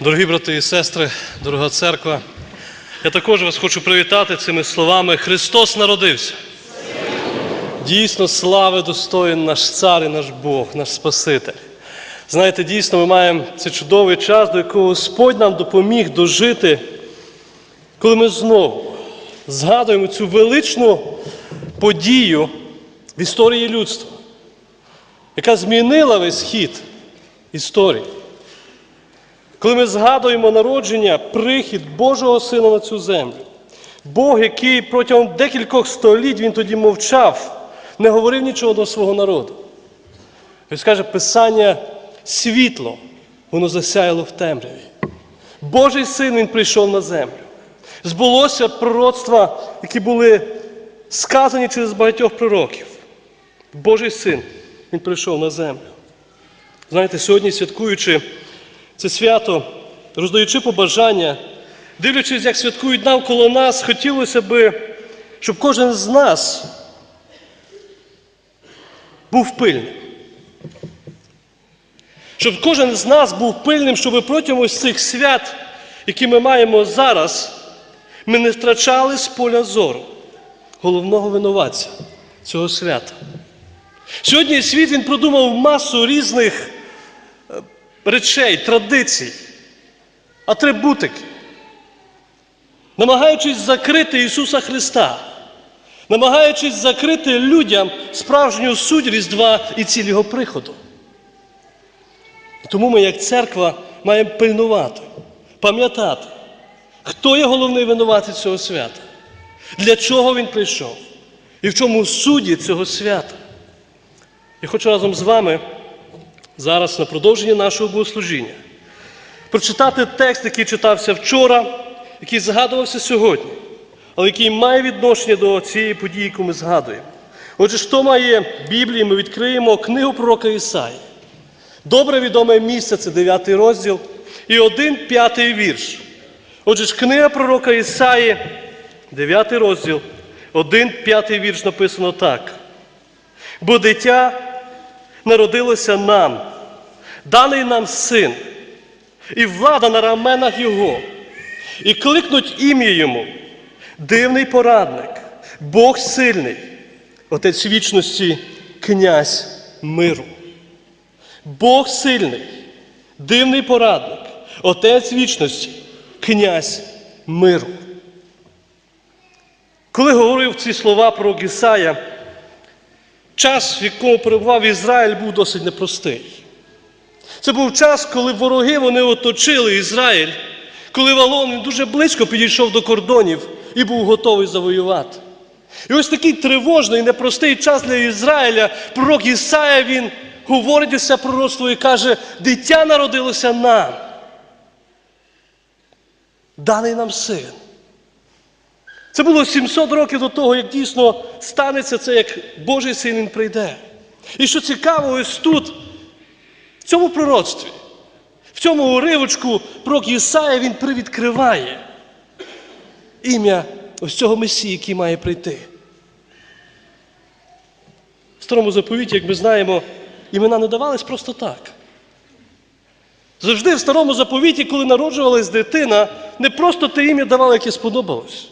Дорогі брати і сестри, дорога церква, я також вас хочу привітати цими словами. Христос народився. Дійсно, слави достоїн наш цар і наш Бог, наш Спаситель. Знаєте, дійсно, ми маємо цей чудовий час, до якого Господь нам допоміг дожити, коли ми знову згадуємо цю величну подію в історії людства, яка змінила весь хід історії. Коли ми згадуємо народження, прихід Божого Сина на цю землю, Бог, який протягом декількох століть він тоді мовчав, не говорив нічого до свого народу. Він скаже, Писання світло, воно засяяло в темряві. Божий син він прийшов на землю. Збулося пророцтва, які були сказані через багатьох пророків. Божий син, він прийшов на землю. Знаєте, сьогодні, святкуючи це свято, роздаючи побажання, дивлячись, як святкують навколо нас, хотілося би, щоб кожен з нас був пильним. Щоб кожен з нас був пильним, щоб протягом ось цих свят, які ми маємо зараз, ми не втрачали з поля зору головного винуватця цього свята. Сьогодні світ він продумав масу різних речей, традицій, атрибутики, намагаючись закрити Ісуса Христа, намагаючись закрити людям справжню суть Різдва і ціль Його приходу. Тому ми, як церква, маємо пильнувати, пам'ятати, хто є головний винуватець цього свята, для чого він прийшов і в чому суді цього свята. Я хочу разом з вами зараз на продовження нашого богослужіння прочитати текст, який читався вчора, який згадувався сьогодні, але який має відношення до цієї події, яку ми згадуємо. Отже, хто має Біблії, ми відкриємо книгу пророка Ісаї. Добре відоме місце це 9 розділ і один п'ятий вірш. Отже ж, книга пророка Ісаї, 9 розділ, один п'ятий вірш написано так. Бо дитя народилося нам, даний нам син, і влада на раменах Його, і кликнуть ім'я йому, дивний порадник, Бог сильний, Отець вічності, князь миру. Бог сильний, дивний порадник, Отець вічності, князь миру. Коли говорив ці слова про Ісая, час, в якому перебував Ізраїль, був досить непростий. Це був час, коли вороги вони оточили Ізраїль, коли Валон він дуже близько підійшов до кордонів і був готовий завоювати. І ось такий тривожний, непростий час для Ізраїля, пророк Ісая, він говорить усе пророцтво і каже, дитя народилося нам. Даний нам син. Це було 700 років до того, як дійсно станеться це, як Божий син він прийде. І що цікаво, ось тут, в цьому пророцтві, в цьому уривочку пророк Ісая він привідкриває ім'я ось цього Месії, який має прийти. В старому заповіті, як ми знаємо, імена не давались просто так. Завжди в старому заповіті, коли народжувалась дитина, не просто те ім'я давали, яке сподобалось.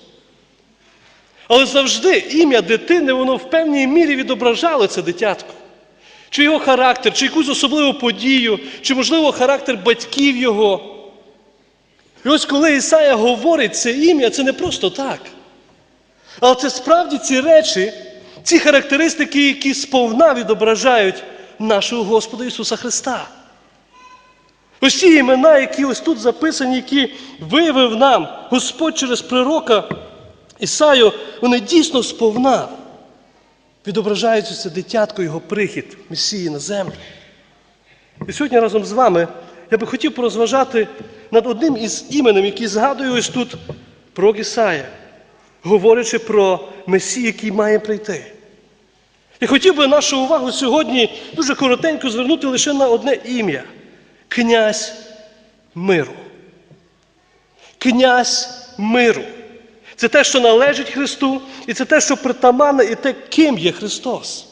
Але завжди ім'я дитини, воно в певній мірі відображало це дитятко. Чи його характер, чи якусь особливу подію, чи, можливо, характер батьків його. І ось коли Ісая говорить це ім'я, це не просто так. Але це справді ці речі, ці характеристики, які сповна відображають нашого Господа Ісуса Христа. Ось ці імена, які ось тут записані, які виявив нам Господь через пророка Ісаю, вони дійсно сповна відображають це дитятко, його прихід Месії на землю. І сьогодні разом з вами я би хотів порозважати над одним із іменем, які згадує ось тут пророк Ісая, говорячи про Месію, який має прийти. І хотів би нашу увагу сьогодні дуже коротенько звернути лише на одне ім'я князь миру. Князь миру. Це те, що належить Христу, і це те, що притаманне, і те, ким є Христос.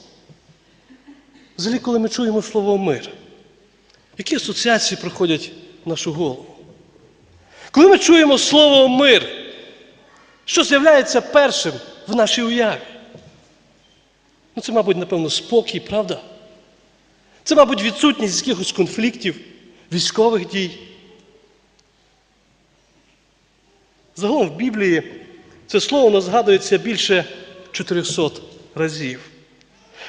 Взагалі, коли ми чуємо слово мир, які асоціації приходять в нашу голову? Коли ми чуємо слово мир, що з'являється першим в нашій уяві? Ну, це, мабуть, напевно, спокій, правда? Це, мабуть, відсутність якихось конфліктів, військових дій. Загалом в Біблії це слово у нас згадується більше 400 разів.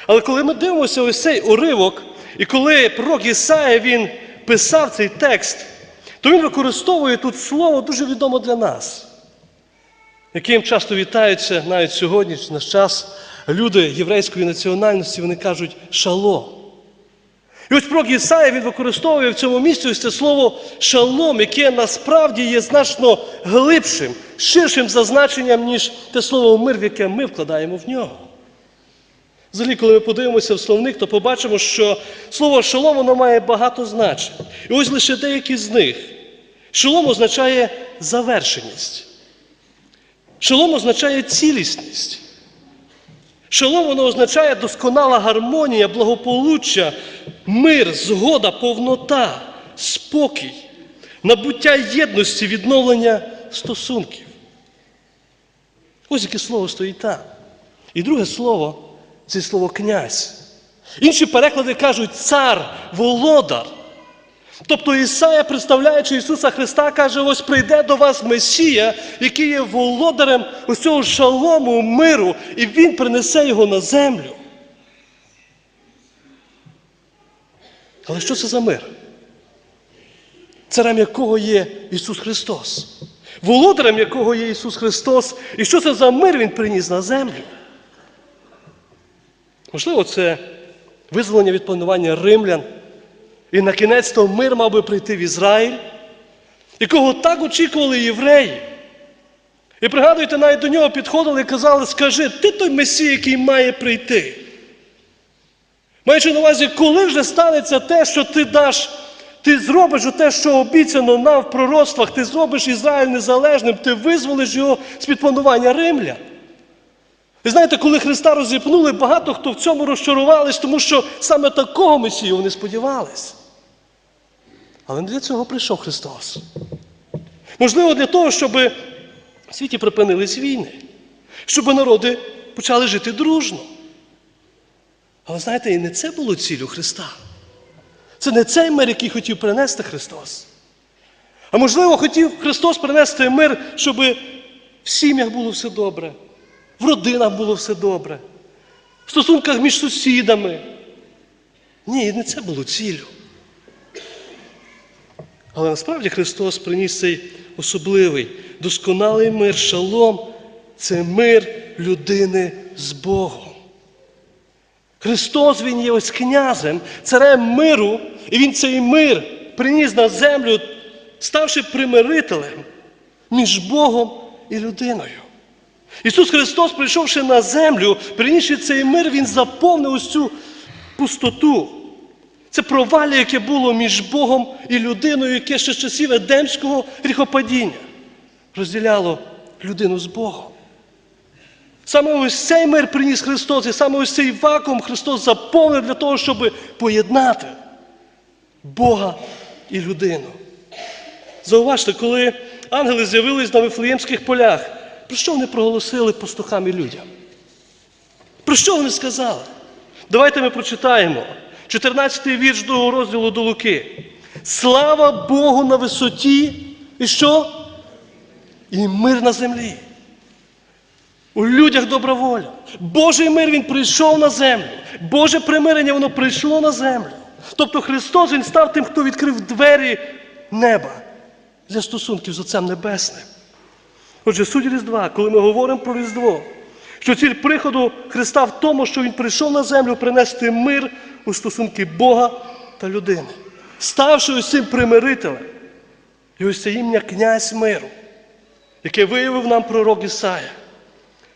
Але коли ми дивимося ось цей уривок, і коли пророк Ісая він писав цей текст, то він використовує тут слово дуже відоме для нас, яким часто вітаються навіть сьогодні, наш час, люди єврейської національності, вони кажуть шалом. І ось пророк Ісая він використовує в цьому місці ось це слово шалом, яке насправді є значно глибшим, ширшим зазначенням, ніж те слово мир, в яке ми вкладаємо в нього. Взагалі, коли ми подивимося в словник, то побачимо, що слово шалом воно має багато значень. І ось лише деякі з них. Шалом означає завершеність. Шалом означає цілісність. Шалом воно означає досконала гармонія, благополуччя, мир, згода, повнота, спокій, набуття єдності, відновлення стосунків. Ось яке слово стоїть там. І друге слово це слово князь. Інші переклади кажуть цар, володар. Тобто Ісая, представляючи Ісуса Христа, каже, ось прийде до вас Месія, який є володарем ось цього шалому, миру, і Він принесе його на землю. Але що це за мир? Царем якого є Ісус Христос, володарем якого є Ісус Христос, і що це за мир Він приніс на землю? Можливо, це визволення від панування римлян. І на кінець то мир мав би прийти в Ізраїль, якого так очікували євреї. І пригадуйте, навіть до нього підходили і казали, скажи, ти той Месій, який має прийти. Маючи на увазі, коли вже станеться те, що ти даш, ти зробиш те, що обіцяно нам в пророцтвах, ти зробиш Ізраїль незалежним, ти визволиш його з-під панування римлян. Ви знаєте, коли Христа розіпнули, багато хто в цьому розчарувались, тому що саме такого Месію вони сподівались. Але не для цього прийшов Христос. Можливо, для того, щоб в світі припинились війни, щоб народи почали жити дружно. Але знаєте, і не це було цілю Христа. Це не цей мир, який хотів принести Христос. А можливо, хотів Христос принести мир, щоб в сім'ях було все добре, в родинах було все добре, в стосунках між сусідами. Ні, не це було цілю. Але насправді Христос приніс цей особливий, досконалий мир, шалом це мир людини з Богом. Христос Він є ось князем, царем миру, і Він цей мир приніс на землю, ставши примирителем між Богом і людиною. Ісус Христос, прийшовши на землю, принісши цей мир, Він заповнив ось цю пустоту. Це провалля, яке було між Богом і людиною, яке ще з часів Едемського гріхопадіння розділяло людину з Богом. Саме ось цей мир приніс Христос, і саме ось цей вакуум Христос заповнив для того, щоб поєднати Бога і людину. Зауважте, коли ангели з'явились на Вифлеємських полях, про що вони проголосили пастухам і людям? Про що вони сказали? Давайте ми прочитаємо 14-й вірш другого розділу до Луки. Слава Богу на висоті, і що? І мир на землі. У людях добра воля. Божий мир Він прийшов на землю. Боже примирення, воно прийшло на землю. Тобто Христос Він став тим, хто відкрив двері неба для стосунків з Отцем Небесним. Отже, суть Різдва, коли ми говоримо про Різдво, що ціль приходу Христа в тому, що Він прийшов на землю принести мир у стосунки Бога та людини, ставши цим примирителем. І ось це ім'я князь миру, яке виявив нам пророк Ісая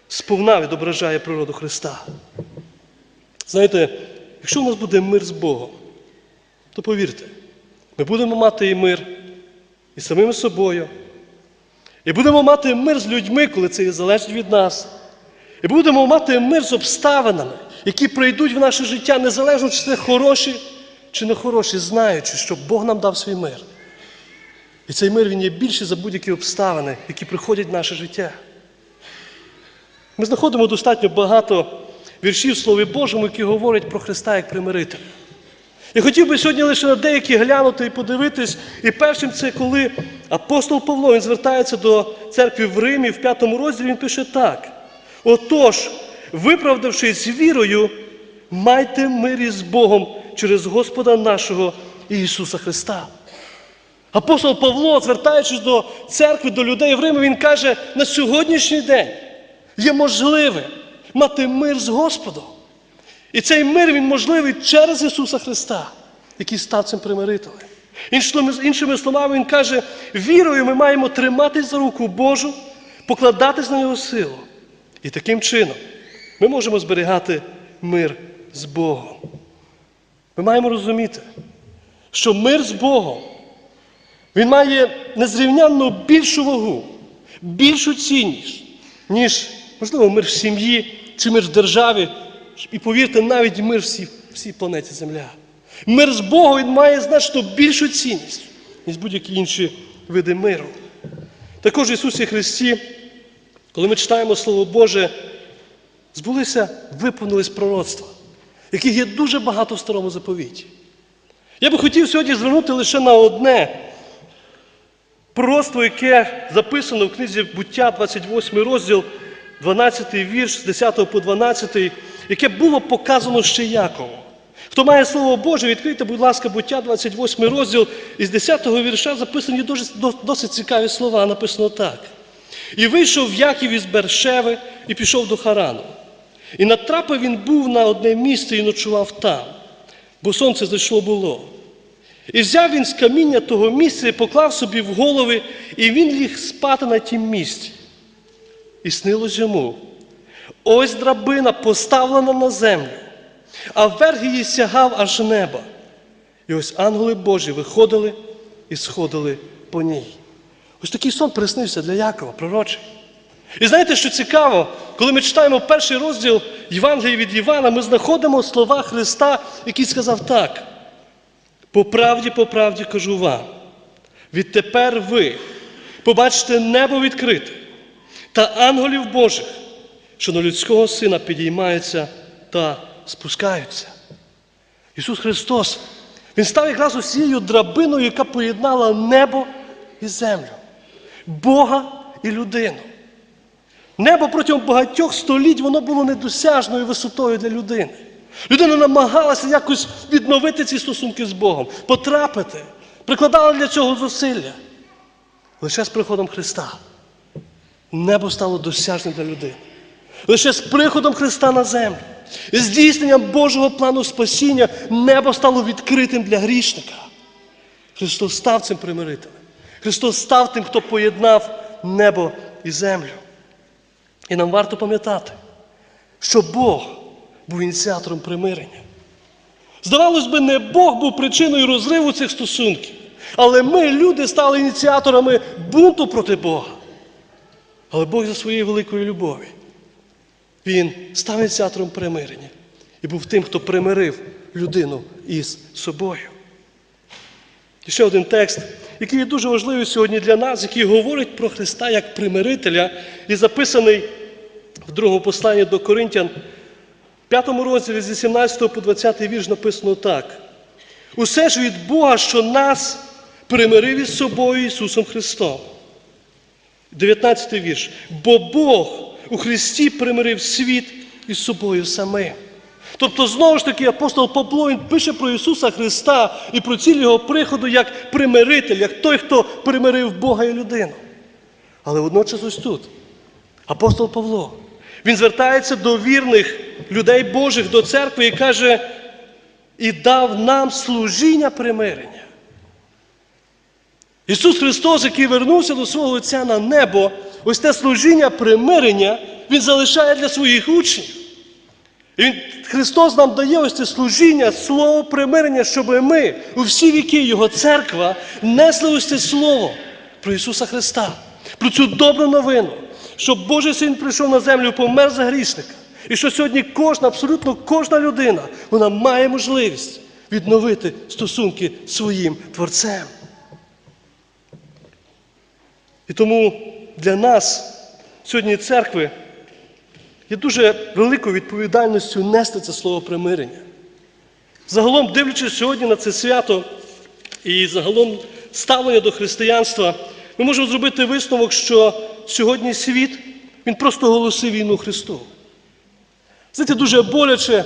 сповна відображає природу Христа. Знаєте, якщо у нас буде мир з Богом, то повірте, ми будемо мати і мир і самим собою, і будемо мати мир з людьми, коли це залежить від нас. І будемо мати мир з обставинами, які прийдуть в наше життя, незалежно, чи це хороші, чи не хороші, знаючи, що Бог нам дав свій мир. І цей мир він є більший за будь-які обставини, які приходять в наше життя. Ми знаходимо достатньо багато віршів в Слові Божому, які говорять про Христа як примирителя. Я хотів би сьогодні лише на деякі глянути і подивитись. І першим це коли апостол Павло він звертається до церкви в Римі в п'ятому розділі, він пише так: Отож, виправдавшись вірою, майте мир із Богом через Господа нашого Ісуса Христа. Апостол Павло, звертаючись до церкви, до людей в Римі, він каже, на сьогоднішній день є можливе мати мир з Господом. І цей мир він можливий через Ісуса Христа, який став цим примирителем. Іншими, іншими словами, Він каже, вірою ми маємо триматись за руку Божу, покладатись на Його силу. І таким чином ми можемо зберігати мир з Богом. Ми маємо розуміти, що мир з Богом він має незрівнянно більшу вагу, більшу цінність, ніж, можливо, мир в сім'ї чи мир в державі. І повірте, навіть мир всій, всій планеті Земля. Мир з Богом він має значно більшу цінність, ніж будь-які інші види миру. Також в Ісусі Христі, коли ми читаємо Слово Боже, збулися, виповнились пророцтва, яких є дуже багато в старому заповіті. Я би хотів сьогодні звернути лише на одне пророцтво, яке записано в книзі буття, 28 розділ, 12 вірш з 10 по 12, яке було показано ще Якову. Хто має Слово Боже, відкрийте, будь ласка, буття, 28 розділ, із 10 вірша записані досить цікаві слова, написано так. І вийшов Яків із Бершеви і пішов до Харану. І натрапив він був на одне місце і ночував там, бо сонце зайшло було. І взяв він з каміння того місця і поклав собі в голови, і він ліг спати на тім місці. І снилось йому. Ось драбина поставлена на землю, а верх її сягав аж неба. І ось ангели Божі виходили і сходили по ній. Ось такий сон приснився для Якова, пророчий. І знаєте, що цікаво, коли ми читаємо перший розділ Євангелія від Івана, ми знаходимо слова Христа, який сказав так. По правді, по правді кажу вам, відтепер ви побачите небо відкрите та ангелів Божих, що на людського сина підіймаються та спускаються. Ісус Христос, Він став якраз усією драбиною, яка поєднала небо і землю, Бога і людину. Небо протягом багатьох століть воно було недосяжною висотою для людини. Людина намагалася якось відновити ці стосунки з Богом, потрапити, прикладала для цього зусилля. Лише з приходом Христа небо стало досяжним для людини. Лише з приходом Христа на землю, здійсненням Божого плану спасіння небо стало відкритим для грішника. Христос став цим примирителем. Христос став тим, хто поєднав небо і землю. І нам варто пам'ятати, що Бог був ініціатором примирення. Здавалось би, не Бог був причиною розриву цих стосунків, але ми, люди, стали ініціаторами бунту проти Бога. Але Бог за своєю великою любові, Він став ініціатором примирення і був тим, хто примирив людину із собою. І ще один текст, який є дуже важливий сьогодні для нас, який говорить про Христа як примирителя, і записаний в другому посланні до Коринтян, в п'ятому розділі з 18 по 20 вірш написано так. Усе ж від Бога, що нас примирив із собою Ісусом Христом. 19 вірш. Бо Бог у Христі примирив світ із собою самим. Тобто, знову ж таки, апостол Павло він пише про Ісуса Христа і про ціль Його приходу як примиритель, як той, хто примирив Бога і людину. Але водночас ось тут апостол Павло, він звертається до вірних людей Божих, до церкви і каже, і дав нам служіння примирення. Ісус Христос, який вернувся до свого Отця на небо, ось те служіння примирення Він залишає для своїх учнів. І він, Христос нам дає ось це служіння, слово примирення, щоб ми у всі віки Його церква несли ось це слово про Ісуса Христа, про цю добру новину, що Божий Син прийшов на землю, помер за грішника. І що сьогодні кожна, абсолютно кожна людина, вона має можливість відновити стосунки своїм Творцем. І тому для нас сьогодні церкви є дуже великою відповідальністю нести це слово примирення. Загалом, дивлячись сьогодні на це свято і загалом ставлення до християнства, ми можемо зробити висновок, що сьогодні світ він просто оголосив війну Христу. Знаєте, дуже боляче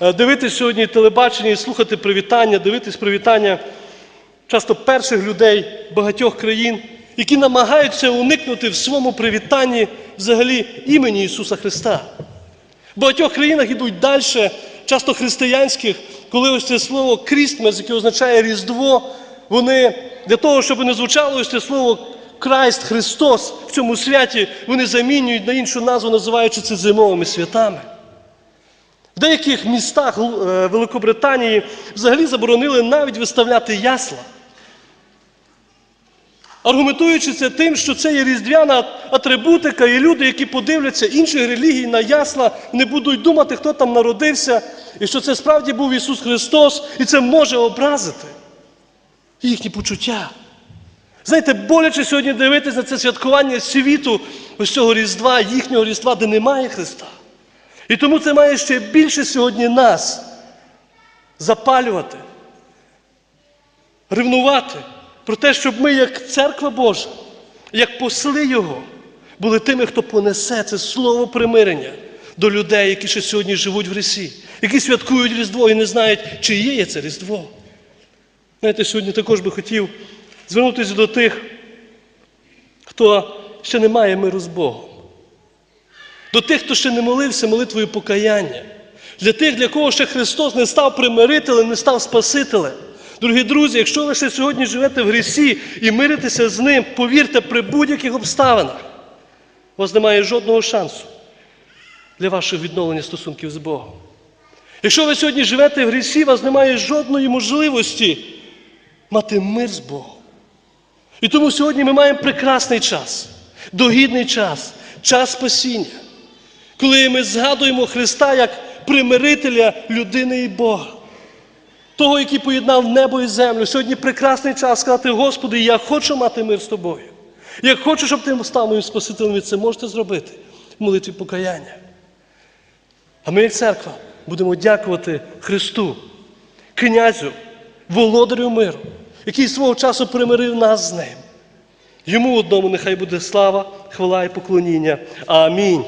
е, дивитись сьогодні телебачення і слухати привітання, дивитись привітання часто перших людей багатьох країн, які намагаються уникнути в своєму привітанні взагалі імені Ісуса Христа. В багатьох країнах йдуть далі, часто християнських, коли ось це слово Крістмес, яке означає Різдво, вони для того, щоб не звучало ось це слово Крайст, Христос в цьому святі, вони замінюють на іншу назву, називаючи це зимовими святами. В деяких містах е, Великобританії взагалі заборонили навіть виставляти ясла. Аргументуючи це тим, що це є різдвяна атрибутика, і люди, які подивляться інших релігій на ясла, не будуть думати, хто там народився, і що це справді був Ісус Христос, і це може образити їхні почуття. Знаєте, боляче сьогодні дивитися на це святкування світу, ось цього Різдва, їхнього Різдва, де немає Христа. І тому це має ще більше сьогодні нас запалювати, ревнувати про те, щоб ми, як церква Божа, як посли Його, були тими, хто понесе це слово примирення до людей, які ще сьогодні живуть в Росії, які святкують Різдво і не знають, чи є це Різдво. Знаєте, сьогодні також би хотів звернутися до тих, хто ще не має миру з Богом. До тих, хто ще не молився молитвою покаяння. Для тих, для кого ще Христос не став примирителем, не став Спасителем. Дорогі друзі, якщо ви ще сьогодні живете в грісі і миритеся з ним, повірте, при будь-яких обставинах, у вас немає жодного шансу для вашого відновлення стосунків з Богом. Якщо ви сьогодні живете в грісі, у вас немає жодної можливості мати мир з Богом. І тому сьогодні ми маємо прекрасний час, догідний час, час спасіння, коли ми згадуємо Христа як примирителя людини і Бога, того, який поєднав небо і землю. Сьогодні прекрасний час сказати, Господи, я хочу мати мир з тобою. Я хочу, щоб ти став моїм Спасителем, і це можете зробити в молитві покаяння. А ми, як церква, будемо дякувати Христу, князю, володарю миру, який свого часу примирив нас з ним. Йому одному нехай буде слава, хвала і поклоніння. Амінь.